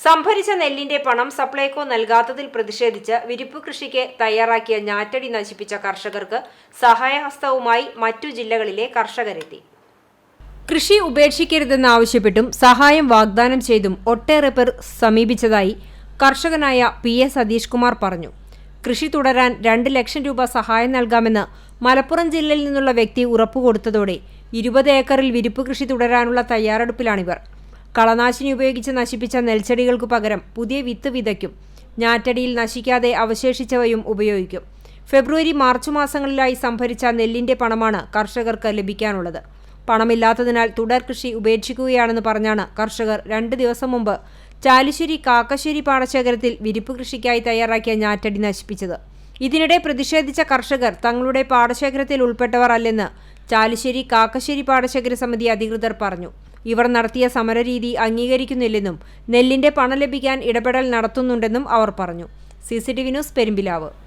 സംഭരിച്ച നെല്ലിന്റെ പണം സപ്ലൈകോ നൽകാത്തതിൽ പ്രതിഷേധിച്ച് വിരിപ്പ് കൃഷിക്ക് തയ്യാറാക്കിയ ഞാറ്റടി നശിപ്പിച്ച കർഷകർക്ക് സഹായഹസ്തവുമായി മറ്റു ജില്ലകളിലെ കർഷകരെത്തി. കൃഷി ഉപേക്ഷിക്കരുതെന്നാവശ്യപ്പെട്ടും സഹായം വാഗ്ദാനം ചെയ്തും ഒട്ടേറെ പേർ സമീപിച്ചതായി കർഷകനായ പി എ സതീഷ് കുമാർ പറഞ്ഞു. കൃഷി തുടരാൻ രണ്ട് ലക്ഷം രൂപ സഹായം നൽകാമെന്ന് മലപ്പുറം ജില്ലയിൽ നിന്നുള്ള വ്യക്തി ഉറപ്പുകൊടുത്തതോടെ ഇരുപത് ഏക്കറിൽ വിരിപ്പ് കൃഷി തുടരാനുള്ള തയ്യാറെടുപ്പിലാണിവർ. കളനാശിനി ഉപയോഗിച്ച് നശിപ്പിച്ച നെൽച്ചെടികൾക്കു പകരം പുതിയ വിത്ത് വിതയ്ക്കും. ഞാറ്റടിയിൽ നശിക്കാതെ അവശേഷിച്ചവയും ഉപയോഗിക്കും. ഫെബ്രുവരി മാർച്ച് മാസങ്ങളിലായി സംഭരിച്ച നെല്ലിന്റെ പണമാണ് കർഷകർക്ക് ലഭിക്കാനുള്ളത്. പണമില്ലാത്തതിനാൽ തുടർ കൃഷി ഉപേക്ഷിക്കുകയാണെന്ന് പറഞ്ഞാണ് കർഷകർ രണ്ട് ദിവസം മുമ്പ് ചാലിശ്ശേരി കാക്കശ്ശേരി പാടശേഖരത്തിൽ വിരിപ്പ് കൃഷിക്കായി തയ്യാറാക്കിയ ഞാറ്റടി നശിപ്പിച്ചത്. ഇതിനിടെ പ്രതിഷേധിച്ച കർഷകർ തങ്ങളുടെ പാടശേഖരത്തിൽ ഉൾപ്പെട്ടവർ അല്ലെന്ന് ചാലിശ്ശേരി കാക്കശ്ശേരി പാടശേഖര സമിതി അധികൃതർ പറഞ്ഞു. ഇവർ നടത്തിയ സമരരീതി അംഗീകരിക്കുന്നില്ലെന്നും നെല്ലിന്റെ പണം ലഭിക്കാൻ ഇടപെടൽ നടത്തുന്നുണ്ടെന്നും അവർ പറഞ്ഞു. C news Perumbilavu.